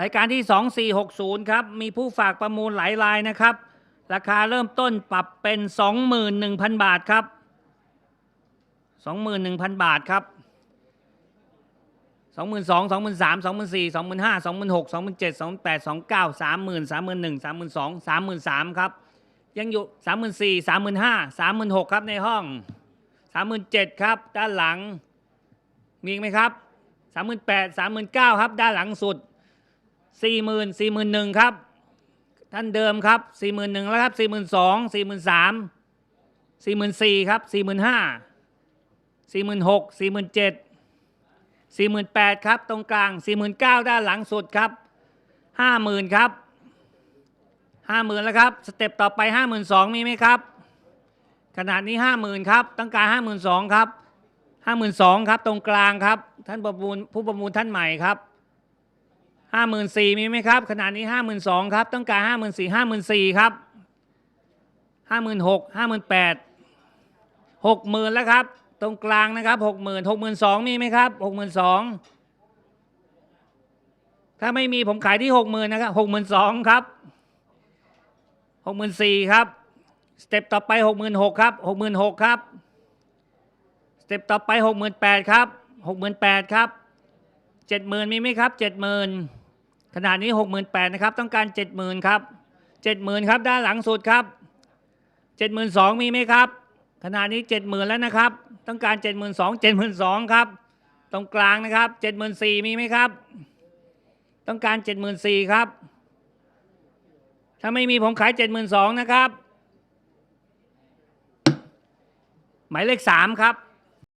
รายการที่ 2460 ครับ มีผู้ฝากประมูลหลายรายนะครับ ราคาเริ่มต้นปรับเป็น 21,000 บาทครับ 21,000 บาทครับ 22,000 23,000 24,000 25,000 26,000 27,000 28,000 29,000 30,000 31,000 32,000 33,000ครับ ยังอยู่ 34,000 35,000 36,000 ครับในห้อง 37,000 ครับ ด้านหลัง มีไหมครับ 38,000 39,000 ครับ ด้านหลังสุด 40,000 41,000ครับ ท่านเดิมครับ41,000แล้วครับ42,000 43,000 44,000ครับ45,000 46,000 47,000 48,000ครับตรงกลาง49,000ด้านหลังสุดครับ50,000ครับ50,000แล้วครับสเต็ปต่อไป52,000มีไหมครับ ขนาดนี้50,000ครับต้องการ52,000ครับ52,000ครับตรงกลางครับ ท่านประมูลผู้ประมูลท่านใหม่ครับ ห้าหมื่นสี่มีไหมครับขนาดนี้ห้าหมื่นสองครับ ต้องการห้าหมื่นสี่ห้าหมื่นสี่ครับห้าหมื่นหกห้าหมื่นแปดหกหมื่นแล้วครับ ตรงกลางนะครับหกหมื่นหกหมื่นสองมีไหมครับหกหมื่นสองถ้าไม่มีผมขายที่หกหมื่นนะครับหกหมื่นสองครับหกหมื่นสี่ครับสเต็ปต่อไปหกหมื่นหกครับหกหมื่นหกครับสเต็ปต่อไปหกหมื่นแปดครับหกหมื่นแปดครับเจ็ดหมื่นมีไหมครับเจ็ดหมื่นาดนี้ 68,000นะครับ ต้องการ 70,000ครับ70,000ครับ ด้านหลังสุดครับ72,000มีไหมครับขนาดนี้ 70,000แล้วนะครับ ต้องการ 72,000 72,000ครับ ตรงกลางนะครับ 74,000มีไหมครับ ต้องการ 74,000ครับ ถ้าไม่มีผมขาย 72,000นะครับ หมายเลข3ครับ